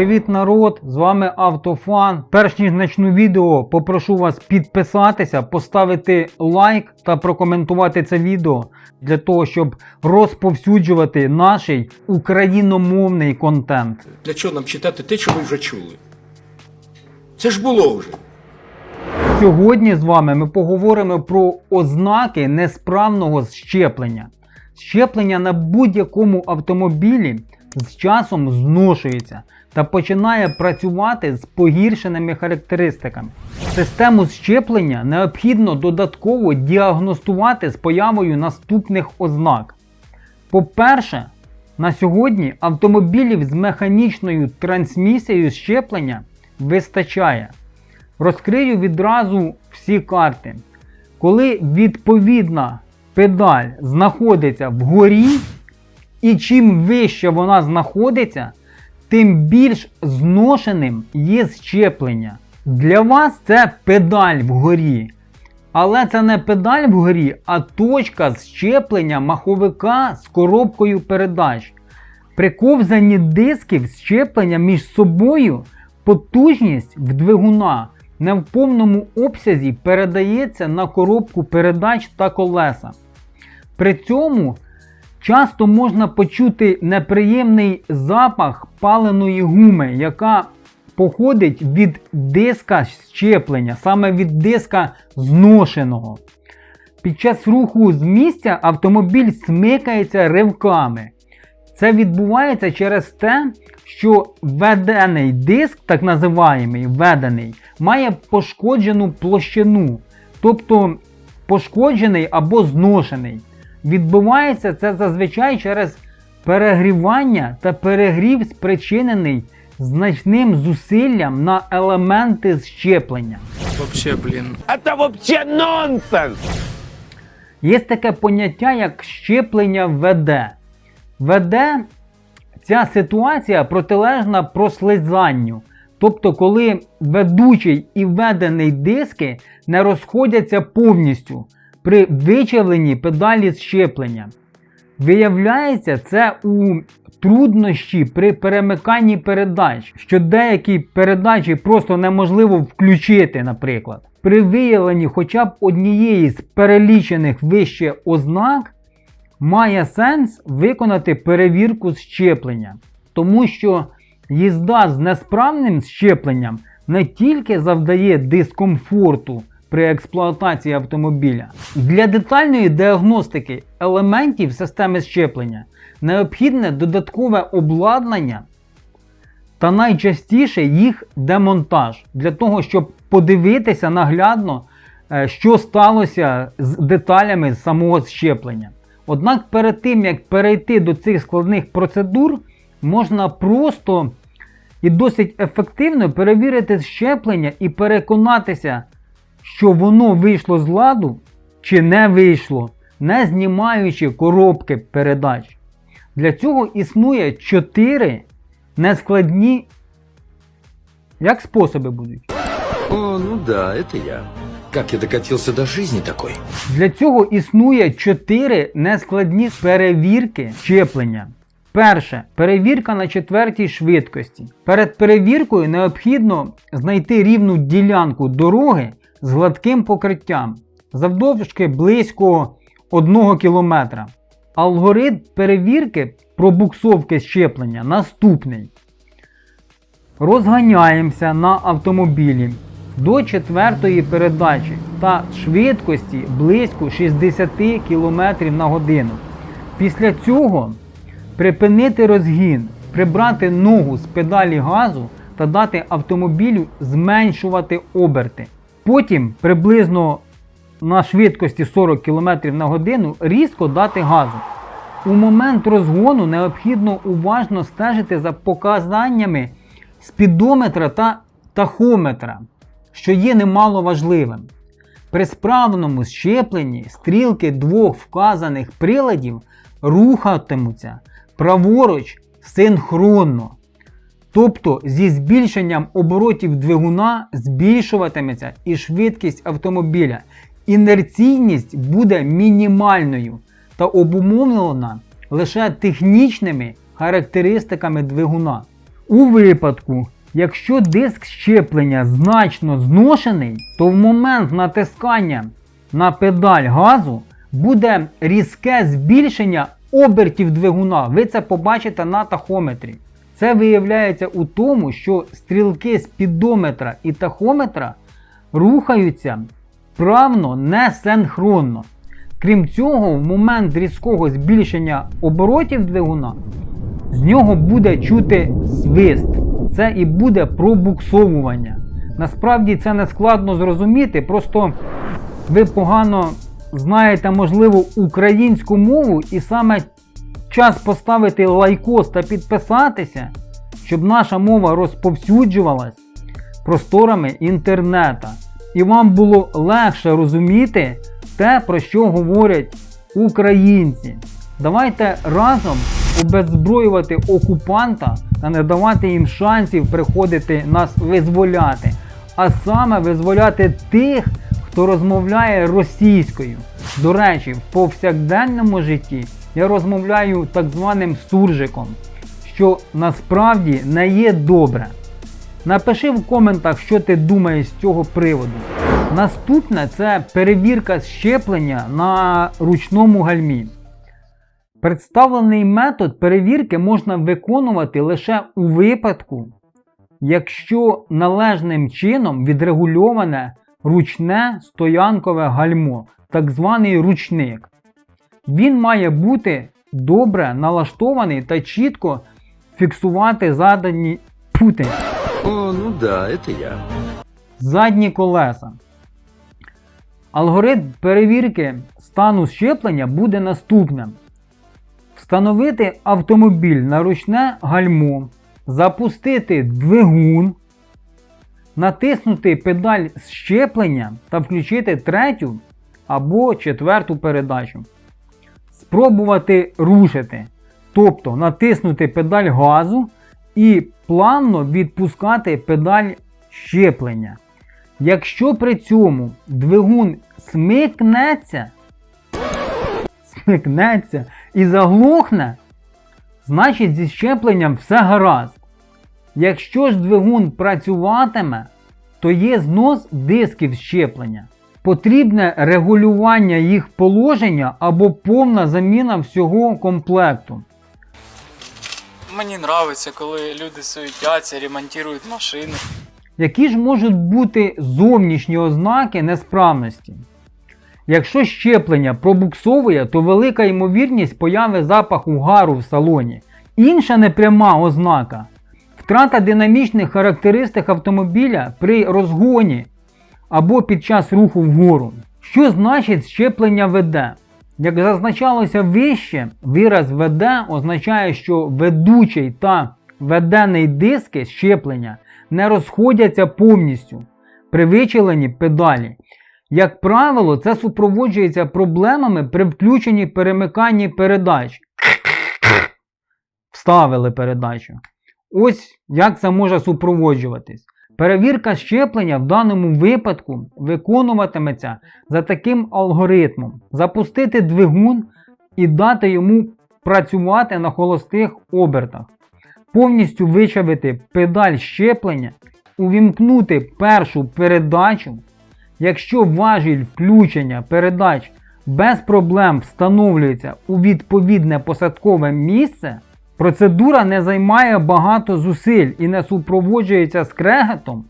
Привіт, народ! З вами Автофан. Перш ніж почну відео, попрошу вас підписатися, поставити лайк та прокоментувати це відео для того, щоб розповсюджувати наш україномовний контент. Для чого нам читати те, що ми вже чули? Це ж було вже. Сьогодні з вами ми поговоримо про ознаки несправного щеплення. Щеплення на будь-якому автомобілі з часом зношується та починає працювати з погіршеними характеристиками. Систему щеплення необхідно додатково діагностувати з появою наступних ознак. По-перше, на сьогодні автомобілів з механічною трансмісією щеплення вистачає. Розкрию відразу всі карти. Коли відповідна педаль знаходиться вгорі, і чим вище вона знаходиться, тим більш зношеним є щеплення. Для вас це педаль вгорі. Але це не педаль вгорі, а точка щеплення маховика з коробкою передач. При ковзанні дисків щеплення між собою потужність в двигуна не в повному обсязі передається на коробку передач та колеса. При цьому часто можна почути неприємний запах паленої гуми, яка походить від диска щеплення, саме від диска зношеного. Під час руху з місця автомобіль смикається ривками. Це відбувається через те, що введений диск, так називаємий введений, має пошкоджену площину, тобто пошкоджений або зношений. Відбувається це зазвичай через перегрівання та перегрів спричинений значним зусиллям на елементи щеплення. Вообще, блін. Это вообще нонсенс! Є таке поняття, як щеплення ВД. ВД ця ситуація протилежна прослизанню. Тобто, коли ведучий і введений диски не розходяться повністю при вичавленні педалі щеплення. Виявляється, це у труднощі при перемиканні передач, що деякі передачі просто неможливо включити, наприклад. При виявленні хоча б однієї з перелічених вище ознак, має сенс виконати перевірку щеплення, тому що їзда з несправним щепленням не тільки завдає дискомфорту при експлуатації автомобіля. Для детальної діагностики елементів системи щеплення необхідне додаткове обладнання та найчастіше їх демонтаж для того, щоб подивитися наглядно, е, що сталося з деталями самого щеплення. Однак перед тим, як перейти до цих складних процедур, можна просто і досить ефективно перевірити щеплення і переконатися, що воно вийшло з ладу чи не вийшло, не знімаючи коробки передач. Для цього існує 4 нескладні як способи будуть. О, ну да, это я. Как я докатился до жизни такой? Для цього існує 4 нескладні перевірки щеплення. Перше перевірка на четвертій швидкості. Перед перевіркою необхідно знайти рівну ділянку дороги з гладким покриттям завдовжки близько 1 км. Алгоритм перевірки пробуксовки щеплення наступний. Розганяємося на автомобілі до четвертої передачі та швидкості близько 60 км на годину. Після цього припинити розгін, прибрати ногу з педалі газу та дати автомобілю зменшувати оберти. Потім приблизно на швидкості 40 км на годину різко дати газу. У момент розгону необхідно уважно стежити за показаннями спідометра та тахометра, що є немало важливим. При справному щепленні стрілки двох вказаних приладів рухатимуться праворуч синхронно. Тобто зі збільшенням оборотів двигуна збільшуватиметься і швидкість автомобіля. Інерційність буде мінімальною та обумовлена лише технічними характеристиками двигуна. У випадку, якщо диск щеплення значно зношений, то в момент натискання на педаль газу буде різке збільшення обертів двигуна. Ви це побачите на тахометрі. Це виявляється у тому, що стрілки спідометра і тахометра рухаються вправно несинхронно. Крім цього, в момент різкого збільшення оборотів двигуна з нього буде чути свист. Це і буде пробуксовування. Насправді це не складно зрозуміти, просто ви погано знаєте, можливо, українську мову, і саме час поставити лайкос та підписатися, щоб наша мова розповсюджувалась просторами інтернета. І вам було легше розуміти те, про що говорять українці. Давайте разом обеззброювати окупанта та не давати їм шансів приходити нас визволяти, а саме визволяти тих, хто розмовляє російською. До речі, в повсякденному житті я розмовляю так званим суржиком, що насправді не є добре. Напиши в коментах, що ти думаєш з цього приводу. Наступне це перевірка щеплення на ручному гальмі. Представлений метод перевірки можна виконувати лише у випадку, якщо належним чином відрегульоване ручне стоянкове гальмо, так званий ручник. Він має бути добре налаштований та чітко фіксувати задані пути. О, ну да, это я. задні колеса. Алгоритм перевірки стану щеплення буде наступним: встановити автомобіль на ручне гальмо, запустити двигун, натиснути педаль щеплення та включити третю або четверту передачу. Спробувати рушити, тобто натиснути педаль газу і плавно відпускати педаль щеплення. Якщо при цьому двигун смикнеться, смикнеться і заглохне, значить зі щепленням все гаразд. Якщо ж двигун працюватиме, то є знос дисків щеплення. Потрібне регулювання їх положення або повна заміна всього комплекту. Мені подобається, коли люди суетяться, ремонтують машини. Які ж можуть бути зовнішні ознаки несправності? Якщо щеплення пробуксовує, то велика ймовірність появи запаху гару в салоні. Інша непряма ознака втрата динамічних характеристик автомобіля при розгоні або під час руху вгору. Що значить щеплення веде? Як зазначалося вище, вираз веде означає, що ведучий та ведений диски щеплення не розходяться повністю при вичеленні педалі. Як правило, це супроводжується проблемами при включенні перемиканні передач. Вставили передачу. Ось як це може супроводжуватись. Перевірка щеплення в даному випадку виконуватиметься за таким алгоритмом: запустити двигун і дати йому працювати на холостих обертах, повністю вичавити педаль щеплення, увімкнути першу передачу. Якщо важіль включення передач без проблем встановлюється у відповідне посадкове місце, процедура не займає багато зусиль і не супроводжується скрегетом,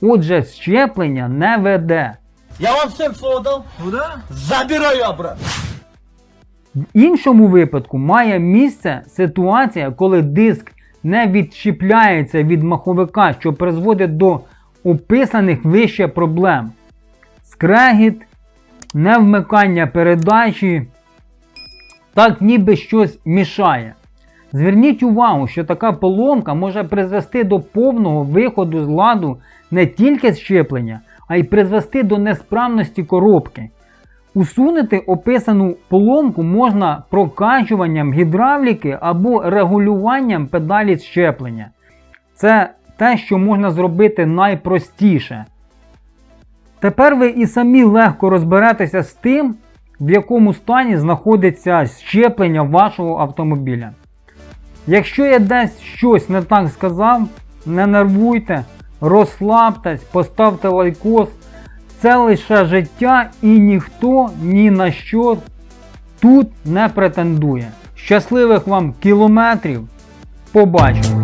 отже, щеплення не веде. Я вам всем слово дал? Ну да. Забираю обратно. В іншому випадку має місце ситуація, коли диск не відчіпляється від маховика, що призводить до описаних вище проблем. Скрегіт, невмикання передачі, так ніби щось мішає. Зверніть увагу, що така поломка може призвести до повного виходу з ладу не тільки щеплення, а й призвести до несправності коробки. Усунути описану поломку можна прокачуванням гідравліки або регулюванням педалі щеплення. Це те, що можна зробити найпростіше. Тепер ви і самі легко розберетеся з тим, в якому стані знаходиться щеплення вашого автомобіля. Якщо я десь щось не так сказав, не нервуйте, розслабтесь, поставте лайкос. Це лише життя і ніхто ні на що тут не претендує. Щасливих вам кілометрів! Побачимо!